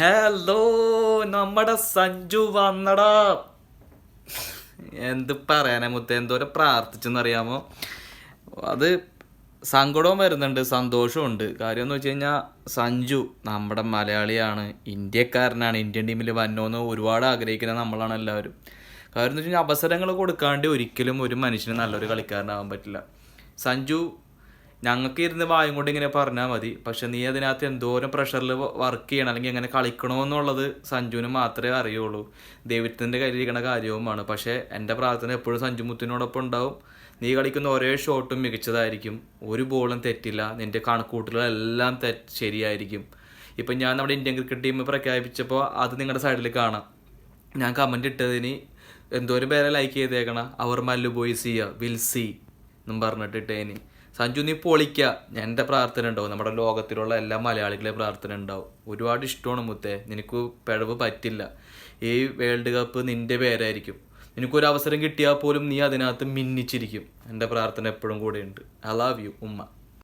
Hello നമ്മുടെ സഞ്ജു വന്നടാ. എന്ത് പറയാനാ മുത്ത എന്തോരം പ്രാർത്ഥിച്ചെന്നറിയാമോ? അത് സങ്കടവും വരുന്നുണ്ട് സന്തോഷവും ഉണ്ട്. കാര്യം എന്ന് വെച്ച് കഴിഞ്ഞാൽ സഞ്ജു നമ്മുടെ മലയാളിയാണ് ഇന്ത്യക്കാരനാണ് ഇന്ത്യൻ ടീമിൽ വന്നോന്ന് ഒരുപാട് ആഗ്രഹിക്കുന്ന നമ്മളാണ് എല്ലാവരും. കാര്യം എന്ന് വെച്ച് കഴിഞ്ഞാൽ അവസരങ്ങൾ കൊടുക്കാണ്ട് ഒരിക്കലും ഒരു മനുഷ്യന് നല്ലൊരു കളിക്കാരനാവാൻ പറ്റില്ല. സഞ്ജു ഞങ്ങൾക്ക് ഇരുന്ന് വായും കൊണ്ട് ഇങ്ങനെ പറഞ്ഞാൽ മതി. പക്ഷെ നീ അതിനകത്ത് എന്തോരം പ്രഷറിൽ വർക്ക് ചെയ്യണം അല്ലെങ്കിൽ എങ്ങനെ കളിക്കണമെന്നുള്ളത് സഞ്ജുവിന് മാത്രമേ അറിയുള്ളൂ. ദൈവത്തിന്റെ കയ്യിലിരിക്കുന്ന കാര്യവുമാണ്. പക്ഷേ എന്റെ പ്രാർത്ഥന എപ്പോഴും സഞ്ജു മുത്തിനോടൊപ്പം ഉണ്ടാവും. നീ കളിക്കുന്ന ഒരേ ഷോട്ടും മികച്ചതായിരിക്കും. ഒരു ബോളും തെറ്റില്ല. നിന്റെ കണക്കൂട്ടലുകളെല്ലാം തെറ്റ് ശരിയായിരിക്കും. ഇപ്പം ഞാൻ നമ്മുടെ ഇന്ത്യൻ ക്രിക്കറ്റ് ടീം പ്രഖ്യാപിച്ചപ്പോൾ അത് നിങ്ങളുടെ സൈഡിൽ കാണാം. ഞാൻ കമന്റ് ഇട്ടതിന് എന്തോരം പേരെ ലൈക്ക് ചെയ്തേക്കണം? അവർ മല്ലു ബോയ്സിയ വിൽസി എന്നും പറഞ്ഞിട്ട് ഇട്ടേന്. സഞ്ജു നീ പൊളിക്ക. എന്റെ പ്രാർത്ഥന ഉണ്ടാവും. നമ്മുടെ ലോകത്തിലുള്ള എല്ലാ മലയാളികളെ പ്രാർത്ഥന ഉണ്ടാവും. ഒരുപാട് ഇഷ്ടമാണ് മുത്തേ. നിനക്ക് പിഴവ് പറ്റില്ല. ഈ വേൾഡ് കപ്പ് നിന്റെ പേരായിരിക്കും. നിനക്കൊരു അവസരം കിട്ടിയാൽ പോലും നീ അതിനകത്ത് മിന്നിച്ചിരിക്കും. എന്റെ പ്രാർത്ഥന എപ്പോഴും കൂടെയുണ്ട്. ഐ ലവ് യു ഉമ്മ.